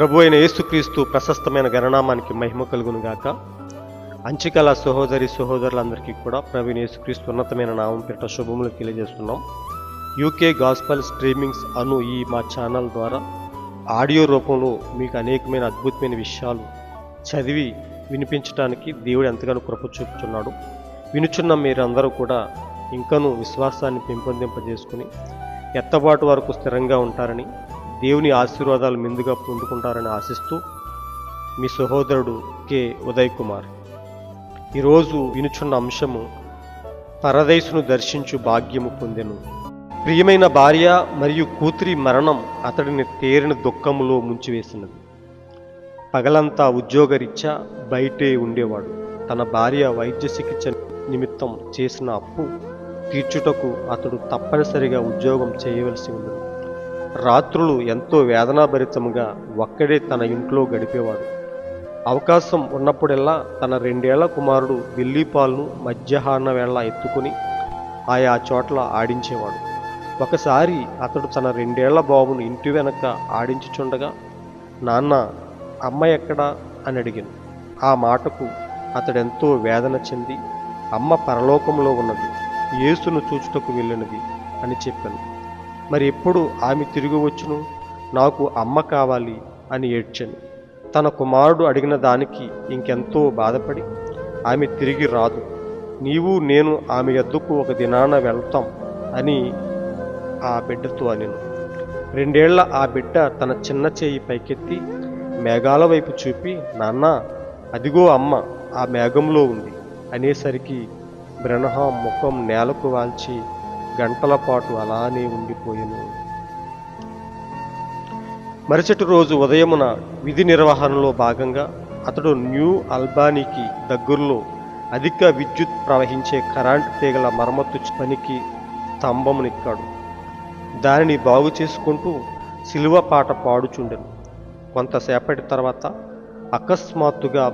ప్రభు అయిన యేసుక్రీస్తు ప్రశస్తమైన గణనామానికి మహిమ కలుగును గాక అంచికల సహోదరి సహోదరులందరికీ కూడా ప్రవీణ్ యేసుక్రీస్తు ఉన్నతమైన నామం పేట శుభములు తెలియజేస్తున్నాం. యూకే గాస్పల్ స్ట్రీమింగ్స్ అను ఈ మా ఛానల్ ద్వారా ఆడియో రూపంలో మీకు అనేకమైన అద్భుతమైన విషయాలు చదివి వినిపించడానికి దేవుడు ఎంతగానో కృప చూపుతున్నాడు వినుచున్న మీరందరూ కూడా ఇంకనూ విశ్వాసాన్ని పెంపొందింపజేసుకుని ఎత్తబాటు వరకు స్థిరంగా ఉంటారని దేవుని ఆశీర్వాదాలు మిందుగా పొందుకుంటారని ఆశిస్తూ మీ సహోదరుడు కె. ఉదయ్ కుమార్ ఈరోజు వినుచున్న అంశము పరదేశును దర్శించు భాగ్యము పొందెను. ప్రియమైన భార్య మరియు కూతురి మరణం అతడిని తేరిన దుఃఖములో ముంచివేసినది. పగలంతా ఉద్యోగరీత్యా బయటే ఉండేవాడు. తన భార్య వైద్య చికిత్స నిమిత్తం చేసిన అప్పు తీర్చుటకు అతడు తప్పనిసరిగా ఉద్యోగం చేయవలసి ఉంది రాత్రులు ఎంతో వేదనాభరితముగా ఒక్కడే తన ఇంట్లో గడిపేవాడు. అవకాశం ఉన్నప్పుడెల్లా తన రెండేళ్ళ కుమారుడు బిల్లీపాల్ను మధ్యాహ్న వేళ ఎత్తుకుని ఆయా చోట్ల ఆడించేవాడు. ఒకసారి అతడు తన రెండేళ్ళ బాబును ఇంటి వెనక ఆడించుచుండగా నాన్న అమ్మ ఎక్కడా? అని అడిగాను. ఆ మాటకు అతడెంతో వేదన చెంది అమ్మ పరలోకంలో ఉన్నది యేసును చూచుటకు వెళ్ళినది అని చెప్పాను. మరి ఎప్పుడు ఆమె తిరిగి వచ్చును? నాకు అమ్మ కావాలి అని ఏడ్చాను. తన కుమారుడు అడిగిన దానికి ఇంకెంతో బాధపడి ఆమె తిరిగి రాదు. నీవు నేను ఆమె ఎద్దుకు ఒక దినాన వెళ్తాం అని ఆ బిడ్డతో అనిను. రెండేళ్ళ ఆ బిడ్డ తన చిన్న చేయి పైకెత్తి మేఘాల వైపు చూపి నాన్న అదిగో అమ్మ ఆ మేఘంలో ఉంది అనేసరికి బ్రహ్మ ముఖం నేలకు వాల్చి గంటల పాటు అలానే ఉండిపోయాను. మరుసటి రోజు ఉదయమున విధి నిర్వహణలో భాగంగా అతడు న్యూ అల్బానీకి దగ్గరలో అధిక విద్యుత్ ప్రవహించే కరెంట్ తీగల మరమ్మతు పనికి స్తంభమునెక్కాడు దానిని బాగు చేసుకుంటూ సిలువ పాట పాడుచుండెను. కొంతసేపటి తర్వాత అకస్మాత్తుగా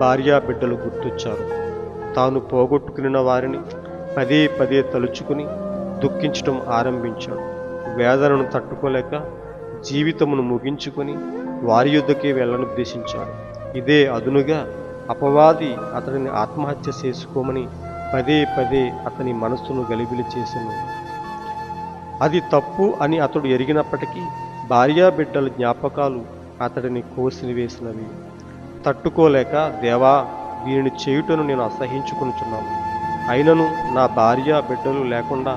భార్యా బిడ్డలు గుర్తొచ్చారు. తాను పోగొట్టుకున్న వారిని పదే పదే తలుచుకుని దుఃఖించటం ఆరంభించాడు. వేదనను తట్టుకోలేక జీవితమును ముగించుకొని వారి యుద్ధకే వెళ్ళనుద్దేశించాడు ఇదే అదునుగా అపవాది అతడిని ఆత్మహత్య చేసుకోమని పదే పదే అతని మనస్సును గలిబిలి చేసను అది తప్పు అని అతడు ఎరిగినప్పటికీ భార్యా బిడ్డల జ్ఞాపకాలు అతడిని కోసివేసినవి. తట్టుకోలేక దేవా దీనిని చేయుటను నేను అసహించుకుంటున్నాను అయినను నా భార్య బిడ్డలు లేకుండా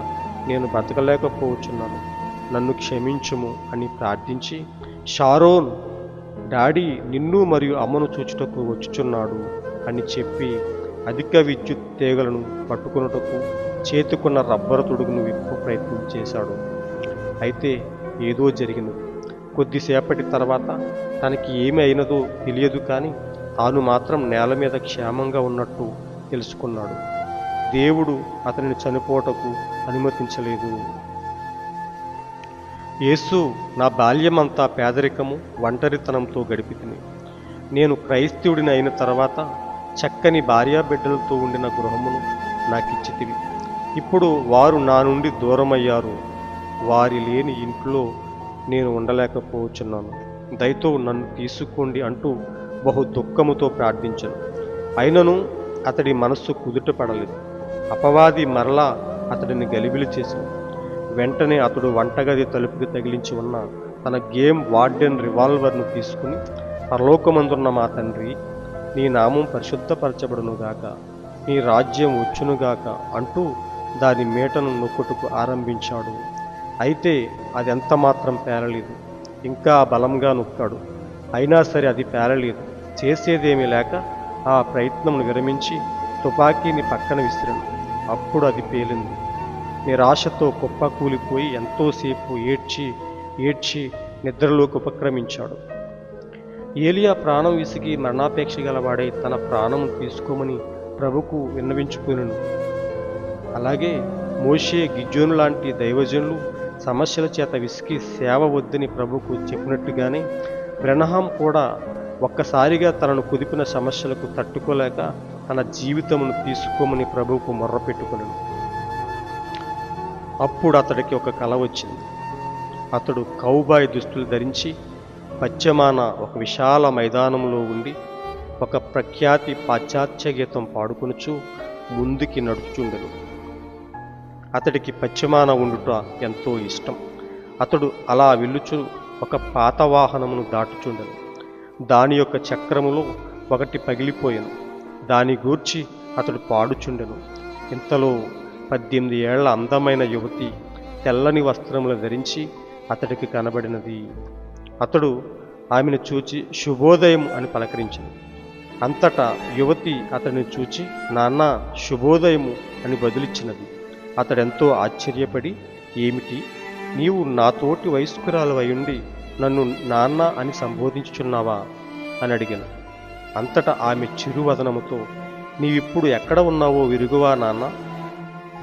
నేను బ్రతకలేకపోవచ్చున్నాను నన్ను క్షమించుము అని ప్రార్థించి షారోన్ డాడీ నిన్ను మరియు అమ్మను చూచుటకు వచ్చుచున్నాడు అని చెప్పి అధిక విద్యుత్ తీగలను పట్టుకున్నటకు చేతుకున్న రబ్బరు తొడుగును విప్పు ప్రయత్నం చేశాడు. అయితే ఏదో జరిగినది కొద్దిసేపటి తర్వాత తనకి ఏమి అయినదో తెలియదు కానీ తాను మాత్రం నేల మీద క్షేమంగా ఉన్నట్టు తెలుసుకున్నాడు. దేవుడు అతనిని చనిపోవటకు అనుమతించలేదు. యేసు నా బాల్యమంతా పేదరికము ఒంటరితనంతో గడిపితిని. నేను క్రైస్తవుడిని అయిన తర్వాత చక్కని భార్యాబిడ్డలతో ఉండిన గృహమును నాకిచ్చితివి. ఇప్పుడు వారు నా నుండి దూరమయ్యారు. వారి లేని ఇంట్లో నేను ఉండలేకపోతున్నాను దయతో నన్ను తీసుకోండి అంటూ బహు దుఃఖముతో ప్రార్థించను. అయినను అతడి మనస్సు కుదుట పడలేదు. అపవాది మరలా అతడిని గలిబిలి చేసింది. వెంటనే అతడు వంటగది తలుపుకి తగిలించి ఉన్న తన గేమ్ వార్డెన్ రివాల్వర్ను తీసుకుని పరలోకమందున్న మా తండ్రి నీ నామం పరిశుద్ధపరచబడునుగాక నీ రాజ్యం వచ్చునుగాక అంటూ దాని మేటను నొక్కుటకు ఆరంభించాడు. అయితే అది ఎంత మాత్రం పేరలేదు ఇంకా బలంగా నొక్కాడు. అయినా సరే అది పేరలేదు చేసేదేమీ లేక ఆ ప్రయత్నమును విరమించి తుపాకీని పక్కన విసిరాడు. అప్పుడు అది పేలింది. నిరాశతో కుప్ప కూలిపోయి ఎంతోసేపు ఏడ్చి ఏడ్చి నిద్రలోకి ఉపక్రమించాడు. ఏలియా ప్రాణం విసిగి మరణాపేక్ష గలవాడై తన ప్రాణం తీసుకోమని ప్రభుకు విన్నవించుకును అలాగే మోషే గిజ్జోను లాంటి దైవజనులు సమస్యల చేత విసిగి సేవ వద్దని ప్రభుకు చెప్పినట్టుగానే బ్రెనహాం కూడా ఒక్కసారిగా తనను కుదిపిన సమస్యలకు తట్టుకోలేక తన జీవితమును తీసుకోమని ప్రభువుకు మొర్రపెట్టుకున్నాడు. అప్పుడు అతడికి ఒక కల వచ్చింది. అతడు కౌబాయ్ దుస్తులు ధరించి పశ్చిమాన ఒక విశాల మైదానంలో ఉండి ఒక ప్రఖ్యాతి పాశ్చాత్య గీతం పాడుకొనుచు ముందుకి నడుచుండెను అతడికి పశ్చిమాన ఉండుట ఎంతో ఇష్టం. అతడు అలా వెళ్ళుచు ఒక పాత వాహనమును దాటుచుండెను. దాని యొక్క చక్రములో ఒకటి పగిలిపోయాను. దాని గూర్చి అతడు పాడుచుండెను. ఇంతలో పద్దెనిమిది ఏళ్ళ అందమైన యువతి తెల్లని వస్త్రములు ధరించి అతడికి కనబడినది. అతడు ఆమెను చూచి శుభోదయం అని పలకరించింది అంతటా యువతి అతడిని చూచి నాన్న శుభోదయము అని బదులిచ్చినది. అతడెంతో ఆశ్చర్యపడి ఏమిటి? నీవు నాతోటి వయస్కురాలు అయ్యుండి నన్ను నాన్న అని సంబోధించుచున్నావా? అని అడిగాను. అంతటా ఆమె చిరువదనముతో నీవిప్పుడు ఎక్కడ ఉన్నావో విరుగువా నాన్న?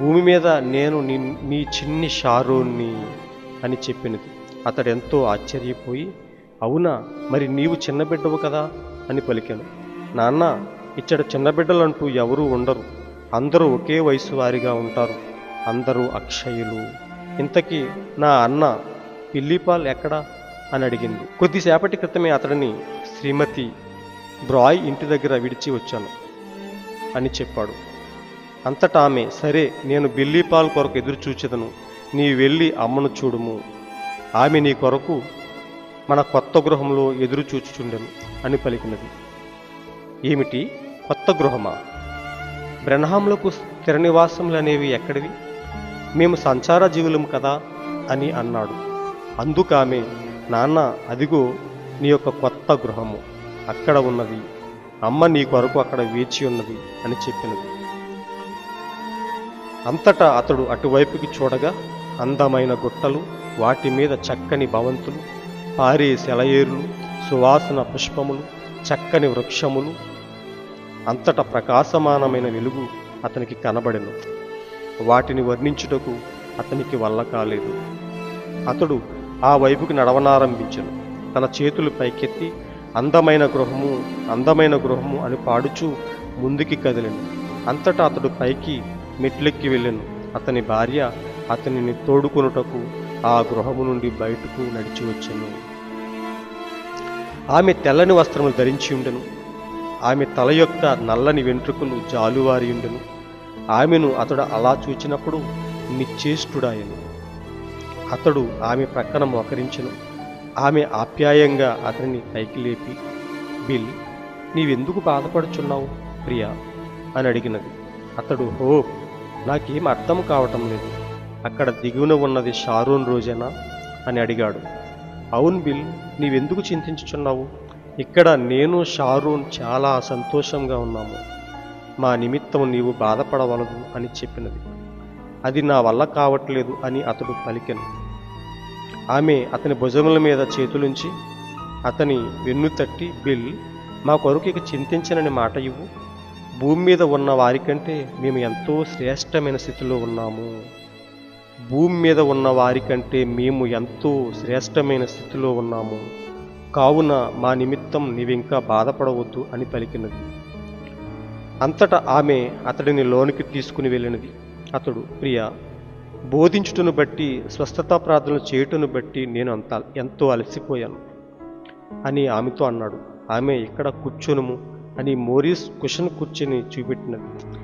భూమి మీద నేను నీ నీ చిన్ని షారోన్ని అని చెప్పినది. అతడెంతో ఆశ్చర్యపోయి అవునా మరి నీవు చిన్నబిడ్డవు కదా? అని పలికాను. నాన్న ఇచ్చట చిన్నబిడ్డలంటూ ఎవరూ ఉండరు. అందరూ ఒకే వయసు వారిగా ఉంటారు. అందరూ అక్షయులు. ఇంతకీ నా అన్న పిల్లిపాల్ ఎక్కడా? అని అడిగింది. కొద్దిసేపటి క్రితమే అతడిని శ్రీమతి బ్రాయ్ ఇంటి దగ్గర విడిచి వచ్చాను అని చెప్పాడు. అంతటా ఆమె సరే నేను బిల్లీపాల్ కొరకు ఎదురు చూచెదను. నీ వెళ్ళి అమ్మను చూడుము. ఆమె నీ కొరకు మన కొత్త గృహంలో ఎదురు చూచుచుండెను అని పలికినది. ఏమిటి? కొత్త గృహమా? బ్రహ్మంలకు స్థిర నివాసములు అనేవి ఎక్కడివి? మేము సంచార జీవులం కదా అని అన్నాడు. అందుకామె నాన్న అదిగో నీ యొక్క కొత్త గృహము. అక్కడ ఉన్నది. అమ్మ నీ కొరకు అక్కడ వేచి ఉన్నది అని చెప్పినది. అంతటా అతడు అటువైపుకి చూడగా అందమైన గుట్టలు వాటి మీద చక్కని భవంతులు పారే సెలయేరులు సువాసన పుష్పములు చక్కని వృక్షములు. అంతటా ప్రకాశమానమైన వెలుగు అతనికి కనబడెను. వాటిని వర్ణించుటకు అతనికి వల్ల కాలేదు. అతడు ఆ వైపుకి నడవనారంభించను. తన చేతులు పైకెత్తి అందమైన గృహము అందమైన గృహము అని పాడుచూ ముందుకి కదిలెను. అంతటా అతడు పైకి మెట్లెక్కి వెళ్ళెను. అతని భార్య అతనిని తోడుకొనుటకు ఆ గృహము నుండి బయటకు నడిచి వచ్చెను. ఆమె తెల్లని వస్త్రములు ధరించి ఉండెను. ఆమె తల యొక్క నల్లని వెంట్రుకలు జాలువారి ఉండెను. ఆమెను అతడు అలా చూచినప్పుడు నిశ్చేష్టుడాయను. అతడు ఆమె ప్రక్కన మోకరించెను. ఆమె ఆప్యాయంగా అతనిని పైకి లేపి బిల్ నీవెందుకు బాధపడుచున్నావు ప్రియా? అని అడిగినది. అతడు హో నాకేం అర్థం కావటం లేదు. అక్కడ దిగువన ఉన్నది షారూన్ రోజేనా? అని అడిగాడు. అవును బిల్ నీవెందుకు చింతించుచున్నావు? ఇక్కడ నేను షారూన్ చాలా సంతోషంగా ఉన్నాము. మా నిమిత్తం నీవు బాధపడవలదు అని చెప్పినది. అది నా వల్ల కావట్లేదు అని అతడు పలికెను. ఆమె అతని భుజముల మీద చేతులుంచి అతని వెన్ను తట్టి బిల్ మా కొరకు ఇక చింతించనని మాట ఇవ్వు. భూమి మీద ఉన్న వారికంటే మేము ఎంతో శ్రేష్టమైన స్థితిలో ఉన్నాము. భూమి మీద ఉన్న వారికంటే మేము ఎంతో శ్రేష్టమైన స్థితిలో ఉన్నాము. కావున మా నిమిత్తం నీవింకా బాధపడవద్దు అని పలికినది. అంతటా ఆమె అతడిని లోనికి తీసుకుని వెళ్ళినది. అతడు ప్రియ బోధించుటను బట్టి స్వస్థతా ప్రార్థనలు చేయుటను బట్టి నేను అంత ఎంతో అలసిపోయాను. అని ఆమెతో అన్నాడు. ఆమె ఇక్కడ కూర్చొనుము? అని మోరీస్ కుషన్ కూర్చుని చూపెట్టినది.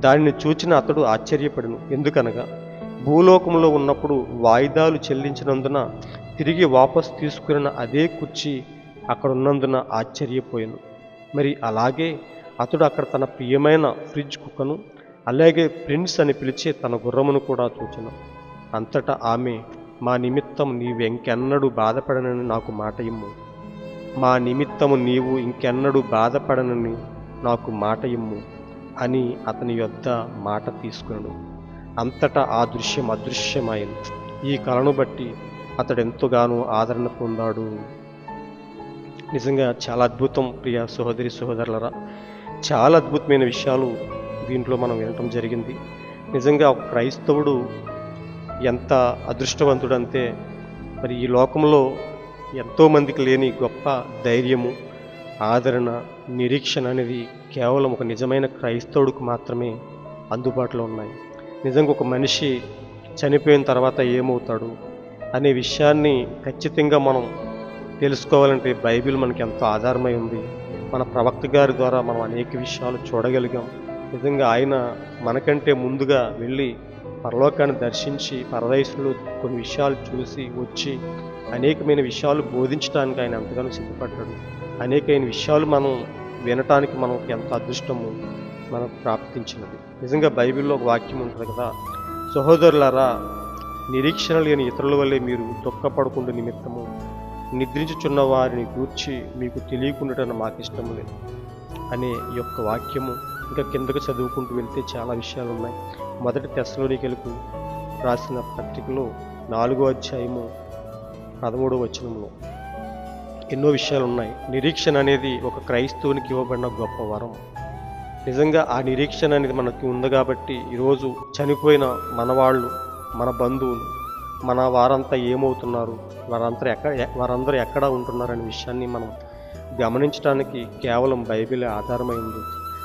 దానిని చూచిన అతడు ఆశ్చర్యపడను. ఎందుకనగా భూలోకంలో ఉన్నప్పుడు వాయిదాలు చెల్లించినందున తిరిగి వాపస్ తీసుకున్న అదే కుర్చీ అక్కడ ఉన్నందున ఆశ్చర్యపోయాను. మరి అలాగే అతడు అక్కడ తన ప్రియమైన ఫ్రిడ్జ్ కుక్కను అలాగే ప్రిన్స్ అని పిలిచే తన గుర్రమును కూడా చూచెను. అంతటా ఆమె మా నిమిత్తం నీవెంకెన్నడూ బాధపడనని నాకు మాట ఇమ్ము. మా నిమిత్తము నీవు ఇంకెన్నడూ బాధపడనని నాకు మాట ఇమ్ము అని అతని యొద్ద మాట తీసుకున్నాడు అంతటా ఆ దృశ్యం అదృశ్యమైంది. ఈ కళను బట్టి అతడు ఎంతగానో ఆదరణ పొందాడు. నిజంగా చాలా అద్భుతం ప్రియ సహోదరి సహోదరులరా. చాలా అద్భుతమైన విషయాలు దీంట్లో మనం వినటం జరిగింది. నిజంగా ఒక క్రైస్తవుడు ఎంత అదృష్టవంతుడంతే మరి ఈ లోకంలో ఎంతోమందికి లేని గొప్ప ధైర్యము ఆదరణ నిరీక్షణ అనేది కేవలం ఒక నిజమైన క్రైస్తవుడికి మాత్రమే అందుబాటులో ఉన్నాయి. నిజంగా ఒక మనిషి చనిపోయిన తర్వాత ఏమవుతాడు అనే విషయాన్ని ఖచ్చితంగా మనం తెలుసుకోవాలంటే బైబిల్ మనకి ఎంతో ఆధారమై ఉంది. మన ప్రవక్త గారి ద్వారా మనం అనేక విషయాలు చూడగలిగాం. నిజంగా ఆయన మనకంటే ముందుగా వెళ్ళి పరలోకాన్ని దర్శించి పరదేశంలో కొన్ని విషయాలు చూసి వచ్చి అనేకమైన విషయాలు బోధించడానికి ఆయన ఎంతగానో సిద్ధపడ్డాడు. అనేకమైన విషయాలు మనం వినటానికి మనకు ఎంత అదృష్టము మనకు ప్రాప్తించినది. నిజంగా బైబిల్లో ఒక వాక్యం ఉంటుంది కదా సహోదరులారా నిరీక్షణ లేని ఇతరుల వల్లే మీరు దుఃఖపడకుండా నిమిత్తము నిద్రించుచున్న వారిని గూర్చి మీకు తెలియకుండాటని మాకు ఇష్టం లేదు అనే యొక్క వాక్యము ఇంకా కిందకు చదువుకుంటూ వెళ్తే చాలా విషయాలు ఉన్నాయి మొదటి తెస్సలోనికెలకు రాసిన పత్రికలో నాలుగో అధ్యాయము పదమూడో వచనంలో ఎన్నో విషయాలు ఉన్నాయి నిరీక్షణ అనేది ఒక క్రైస్తవునికి ఇవ్వబడిన గొప్ప వరం. నిజంగా ఆ నిరీక్షణ అనేది మనకి ఉంది కాబట్టి ఈరోజు చనిపోయిన మనవాళ్ళు మన బంధువులు మన వారంతా ఏమవుతున్నారు? వారంతా ఎక్కడ వారందరూ ఎక్కడ ఉంటున్నారు అనే విషయాన్ని మనం గమనించడానికి కేవలం బైబిల్ ఆధారమైంది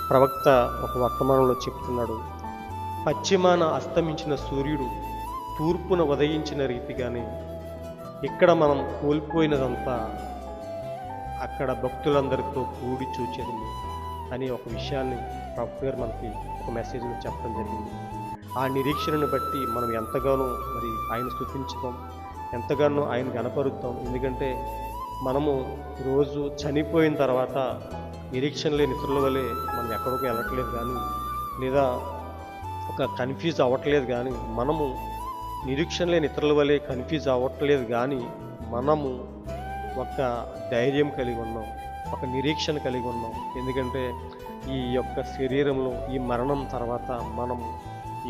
ప్రవక్త ఒక వర్తమానంలో చెప్తున్నాడు పశ్చిమాన అస్తమించిన సూర్యుడు తూర్పున ఉదయించిన రీతిగానే ఇక్కడ మనం కోల్పోయినదంతా అక్కడ భక్తులందరితో కూడి చూచేది అని ఒక విషయాన్ని ప్రవక్త గారు మనకి ఒక మెసేజ్లో చెప్పడం జరిగింది. ఆ నిరీక్షణను బట్టి మనం ఎంతగానో మరి ఆయన స్థుతించుతాం ఎంతగానో ఆయన గనపరుద్దాం ఎందుకంటే మనము రోజు చనిపోయిన తర్వాత నిరీక్షణ లేని ఇతరుల వల్లే మనం ఎక్కడికి వెళ్ళట్లేదు కానీ లేదా ఒక కన్ఫ్యూజ్ అవ్వట్లేదు కానీ మనము నిరీక్షణ లేని ఇతరుల వల్లే కన్ఫ్యూజ్ అవ్వట్లేదు కానీ మనము ఒక ధైర్యం కలిగి ఉన్నాం ఒక నిరీక్షణ కలిగి ఉన్నాం. ఎందుకంటే ఈ యొక్క శరీరంలో ఈ మరణం తర్వాత మనము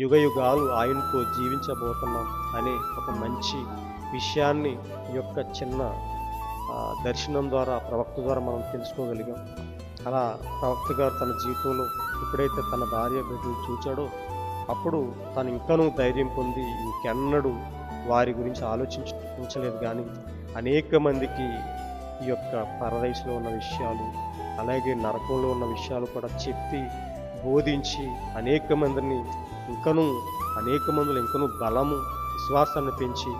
యుగ యుగాలు ఆయనతో జీవించబోతున్నాం అనే ఒక మంచి విషయాన్ని ఈ యొక్క చిన్న దర్శనం ద్వారా ప్రవక్త ద్వారా మనం తెలుసుకోగలిగాం. అలా ప్రవక్త గారు తన జీవితంలో ఎప్పుడైతే తన భార్య బిడ్డలు చూచాడో అప్పుడు తను ఇంకనూ ధైర్యం పొంది ఇంకెన్నడూ వారి గురించి ఆలోచించలేదు కానీ అనేక మందికి ఈ యొక్క పరదేశంలో ఉన్న విషయాలు అలాగే నరకంలో ఉన్న విషయాలు కూడా చెప్పి బోధించి అనేక మందిని ఇంకనూ అనేక మందులు ఇంకనూ బలము విశ్వాసాన్ని పెంచి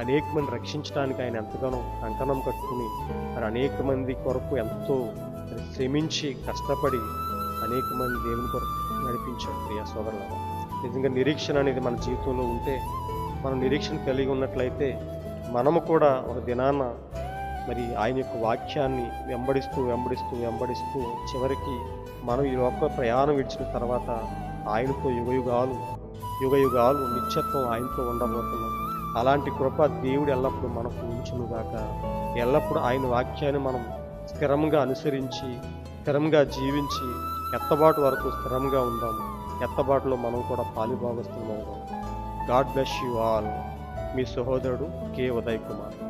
అనేక మంది రక్షించడానికి ఆయన ఎంతగానో కంకణం కట్టుకుని మరి అనేక మంది కొరకు ఎంతో శ్రమించి కష్టపడి అనేక మంది దేవుని కొరకు నడిపించాడు ప్రియా సోదరులారా. నిజంగా నిరీక్షణ అనేది మన జీవితంలో ఉంటే మనం నిరీక్షణ కలిగి ఉన్నట్లయితే మనము కూడా ఒక దినాన మరి ఆయన యొక్క వాక్యాన్ని వెంబడిస్తూ వెంబడిస్తూ వెంబడిస్తూ చివరికి మనం ఈ లోక ప్రయాణం ఇచ్చిన తర్వాత ఆయనతో యుగయుగాలు యుగయుగాలు నిత్యత్వం ఆయనతో ఉండబోతున్నాం. అలాంటి కృప దేవుడు ఎల్లప్పుడూ మనకు ఉంచునుగాక. ఎల్లప్పుడూ ఆయన వాక్యాన్ని మనం స్థిరంగా అనుసరించి స్థిరంగా జీవించి ఎత్తబాటు వరకు స్థిరంగా ఉందాం ఎత్తబాటులో మనం కూడా పాలుభాగస్తున్నాం గాడ్ బ్లెస్ యూ ఆల్. మీ సహోదరుడు కే. ఉదయ్ కుమార్